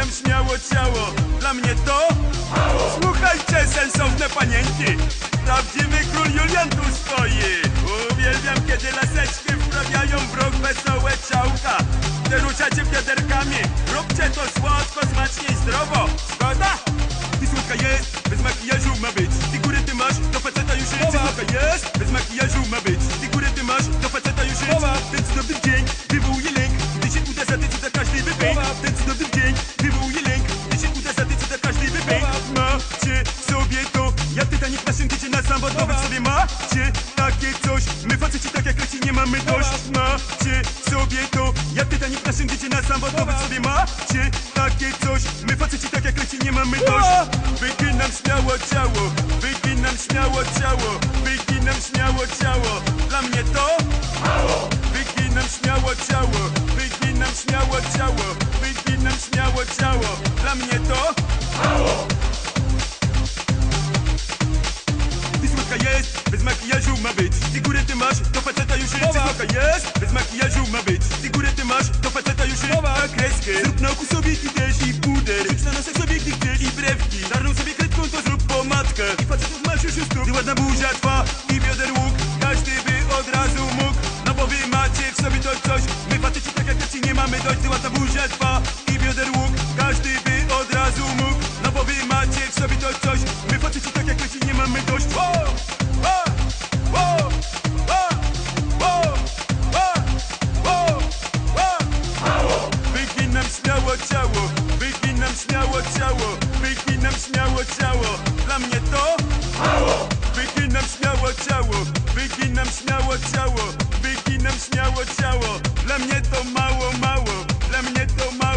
śmiało ciało. Dla mnie to mało. Słuchajcie, sensowne panienki, prawdziwy król Julian tu stoi. Uwielbiam, kiedy laseczki wprawiają w rok wesołe ciałka. Gdy ruszacie wiaderkami, cudowny dzień wywołuje lęk, gdy się uda za ty, co da każdy. Macie sobie to, jak Titanic naszym dziecię na odnowy sobie macie takie coś. My faceci tak jak leci nie mamy dość. Macie sobie to, jak Titanic naszym dziecię na odnowy sobie macie takie coś. My faceci tak jak leci nie mamy dość. Wyginam śmiało ciało, wyginam śmiało ciało, wyginam śmiało ciało. Dla mnie to mało. Wyginam śmiało ciało, wyginam śmiało ciało, śmiało ciało. Dla mnie to mało. Ty słodka jest, bez makijażu ma być. Ty górę ty masz, do faceta już jest. Ty słodka jest, bez makijażu ma być. Ty górę ty masz, do faceta już jest. Na kreskę, zrób na oku sobie ty też i puder. Rzuć na nosek sobie gdy chcesz i brewki. Czarną sobie kredką to zrób pomadkę I facetów masz już już tu Gdy ładna buzia twa i bioder łuk Każdy by od razu mógł. No bo wy macie w sobie to coś. My faceci tak jak leci nie mamy dość. Gdy ładna buzia twa radość o, śmiało ciało, wygi śmiało ciało, wygi śmiało ciało. Dla mnie to mało! Wygi śmiało ciało, wygi śmiało ciało, wygi śmiało ciało. Dla mnie to mało, mało, dla mnie to mało.